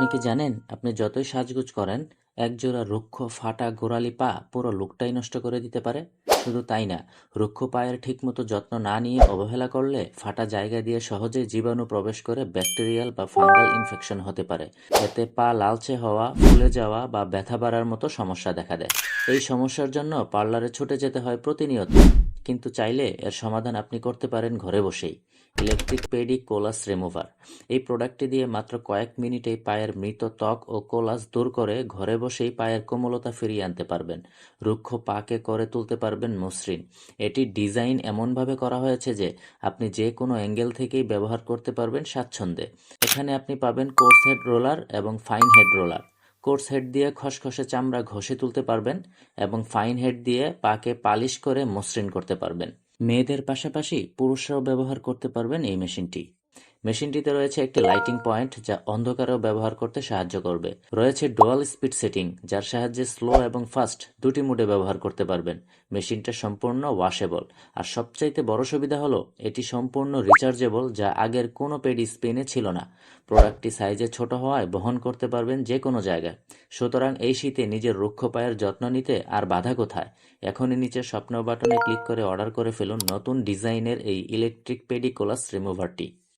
আপনি কি জানেন, আপনি যতই সাজগোজ করেন, একজোড়া রুক্ষ, ফাটা গোড়ালি পা পুরো লুকটাই নষ্ট করে দিতে পারে? শুধু তাই না রুক্ষ পায়ের ঠিকমতো যত্ন না নিয়ে অবহেলা করলে ফাটা জায়গা দিয়ে সহজে জীবাণু প্রবেশ করে ব্যাকটেরিয়াল বা ফাঙ্গাল ইনফেকশন হতে পারে। এতে পা লালচে হওয়া, ফুলে যাওয়া বা ব্যথা বাড়ার মতো সমস্যা দেখা দেয়। এই সমস্যার জন্য পার্লারে ছুটে যেতে হয় প্রতিনিয়ত, কিন্তু চাইলে এর সমাধান আপনি করতে পারেন ঘরে বসেই। Electric pedi callus remover. এই প্রোডাক্টটি দিয়ে মাত্র কয়েক মিনিটেই পায়ের মৃত ত্বক ও কোলাস দূর করে ঘরে বসেই পায়ের কোমলতা ফিরিয়ে আনতে পারবেন। রুক্ষ পাকে করে তুলতে পারবেন মসৃণ। এটির ডিজাইন এমনভাবে করা হয়েছে যে আপনি যে কোনো অ্যাঙ্গেল থেকেই ব্যবহার করতে পারবেন স্বাচ্ছন্দ্যে। এখানে আপনি পাবেন কোর্স হেড রোলার এবং fine head roller. Coarse head দিয়ে খসখসে চামড়া ঘষে তুলতে পারবেন এবং ফাইন হেড দিয়ে পাকে পালিশ করে মসৃণ করতে পারবেন। মেয়েদের পাশাপাশি পুরুষরাও ব্যবহার করতে পারবেন এই মেশিনটি। মেশিনটিতে রয়েছে একটি লাইটিং পয়েন্ট যা অন্ধকারেও ব্যবহার করতে সাহায্য করবে। রয়েছে ডুয়াল স্পিড সেটিং, যার সাহায্যে স্লো এবং ফাস্ট দুটি মোডে ব্যবহার করতে পারবেন। মেশিনটা সম্পূর্ণ ওয়াশেবল। আর সবচাইতে বড় সুবিধা হলো, এটি সম্পূর্ণ রিচার্জেবল, যা আগের কোনো পেডি স্পেনে ছিল না। প্রোডাক্টটি সাইজে ছোট হওয়ায় বহন করতে পারবেন যে কোনো জায়গায়। সুতরাং এই শীতে নিজের রুক্ষ পায়ের যত্ন নিতে আর বাধা কোথায়? এখনই নিচে স্বপ্ন বাটনে ক্লিক করে অর্ডার করে ফেলুন নতুন ডিজাইনের এই ইলেকট্রিক পেডিকোলাস রিমুভারটি।